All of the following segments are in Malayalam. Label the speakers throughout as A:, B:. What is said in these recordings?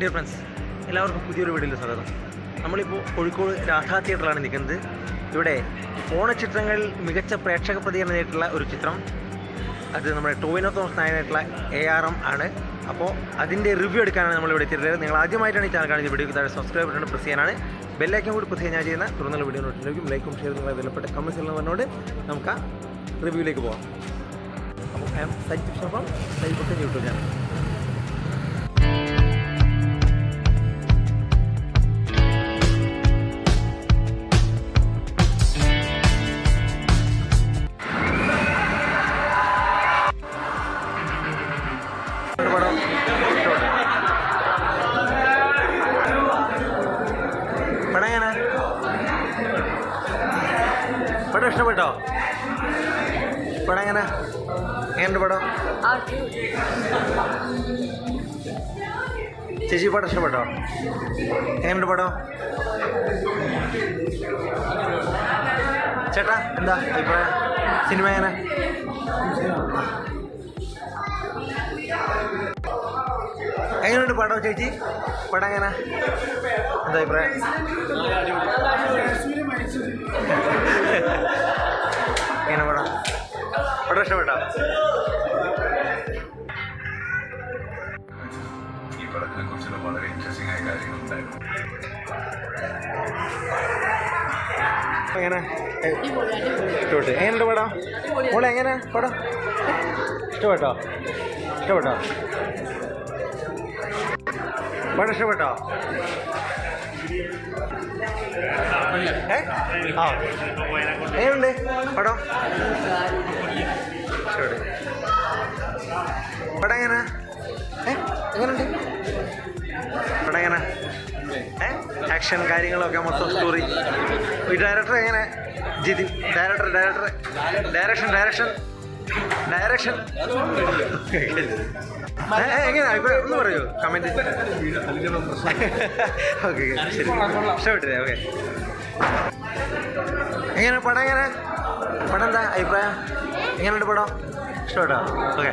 A: ഡിയർ ഫ്രണ്ട്സ് എല്ലാവർക്കും പുതിയൊരു വീഡിയോയിൽ സ്വാഗതം. നമ്മളിപ്പോൾ കോഴിക്കോട് രാധാ തിയേറ്ററിലാണ് നിൽക്കുന്നത്. ഇവിടെ ഓണച്ചിത്രങ്ങളിൽ മികച്ച പ്രേക്ഷക പ്രതികരണം നേരിട്ടുള്ള ഒരു ചിത്രം. അത് നമ്മുടെ ടോവിനോ തോമസ് നായനായിട്ടുള്ള എ ആർ എം ആണ്. അപ്പോൾ അതിന്റെ റിവ്യൂ എടുക്കാനാണ് നമ്മൾ ഇവിടെ എത്തിയിട്ടുള്ളത്. നിങ്ങൾ ആദ്യമായിട്ടാണ് ഈ ചാനൽ കാണുന്നത്. വീഡിയോ താഴെ സബ്സ്ക്രൈബ് ബട്ടൺ പ്രസ് ചെയ്യാനാണ്. ബെല്ലൈക്കൻ കൂടി പ്രസ് ചെയ്യാൻ ചെയ്യുന്ന തുടർന്നുള്ള വീഡിയോ നോട്ടിലേക്കും ലൈക്കും ഷെയർ നിങ്ങളെ വിലപ്പെട്ട കമൻസ് എല്ലാം പറഞ്ഞുകൊണ്ട് നമുക്ക് ആ റിവ്യൂവിലേക്ക് പോകാം. അപ്പോൾ ഐ എം സജിത് ഷോപ്പം സജിത് യൂട്യൂബ് ചാനൽ പടം എങ്ങനെ? പടം ഇഷ്ടപ്പെട്ടോ? പടം എങ്ങനെ? എങ്ങനെയുണ്ട് പടം? ചേച്ചി പടം ഇഷ്ടപ്പെട്ടോ? എങ്ങനെയുണ്ട് പടം? ചേട്ടാ എന്താ അഭിപ്രായം? സിനിമ എങ്ങനെ? എങ്ങനെയുണ്ട് പടം ചേച്ചി? പടം എങ്ങനെ? എന്താ അഭിപ്രായം? ഇഷ്ടപ്പെട്ടോ
B: ഈ പടത്തിനെ കുറിച്ചുള്ള വളരെ ഇൻട്രസ്റ്റിംഗ് ആയ കാര്യങ്ങളുണ്ടായിരുന്നു.
A: എങ്ങനെ? ഇഷ്ടപ്പെട്ടു? എങ്ങനെയുണ്ട് പടം? മോളെ എങ്ങനെ? പടം? ഇഷ്ടപ്പെട്ടോ? ഇഷ്ടപ്പെട്ടോ? പടം ഇഷ്ടപ്പെട്ടോ? ഏ? ആ. എങ്ങനെയുണ്ട്? പടം? എങ്ങനെയുണ്ട് ഇവിടെ എങ്ങനെ? ആക്ഷൻ കാര്യങ്ങളൊക്കെ മൊത്തം സ്റ്റോറി ഈ ഡയറക്ടർ എങ്ങനെ? Jithin. Director director direction direction direction എങ്ങനെ? ഒന്ന് പറയൂ. കമന്റ് ഓക്കെ ശരി. ഇഷ്ടപ്പെട്ടില്ലേ? ഓക്കെ എങ്ങനെ? പടം എങ്ങനെ? പടം എന്താ അഭിപ്രായം? എങ്ങനെയുണ്ട് പടം? ഇഷ്ടപ്പെട്ടോ? ഓക്കെ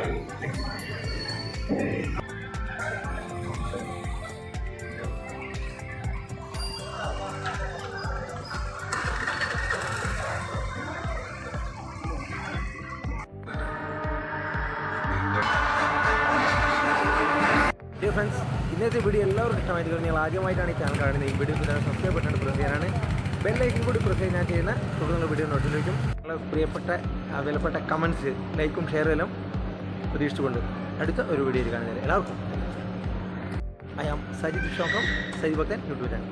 A: ഡിയർ ഫ്രണ്ട്സ് ഇന്നത്തെ വീഡിയോ എല്ലാവർക്കും ഇഷ്ടമായിരിക്കും നിങ്ങൾ ആദ്യമായിട്ടാണ് ഈ ചാനൽ കാണുന്നത്. ഈ വീഡിയോ തന്നെ സബ്സ്ക്രൈബ് ബട്ടൺ പ്രസ് ചെയ്യാനാണ്. ബെല്ലൈക്കൻ കൂടി പ്രസ് ചെയ്യാൻ ചെയ്യുന്ന തുടർന്നുള്ള വീഡിയോ നോട്ടിഫിക്കും നിങ്ങളെ പ്രിയപ്പെട്ട വിലപ്പെട്ട കമൻസ് ലൈക്കും ഷെയറുകളും പ്രതീക്ഷിച്ചുകൊണ്ട് അടുത്ത ഒരു വീഡിയോയിൽ കാണുന്നത് എല്ലാവർക്കും. ഐ ആം സജി ഷോക്കം സജി ഭക്തൻ യൂട്യൂബ് ചാനൽ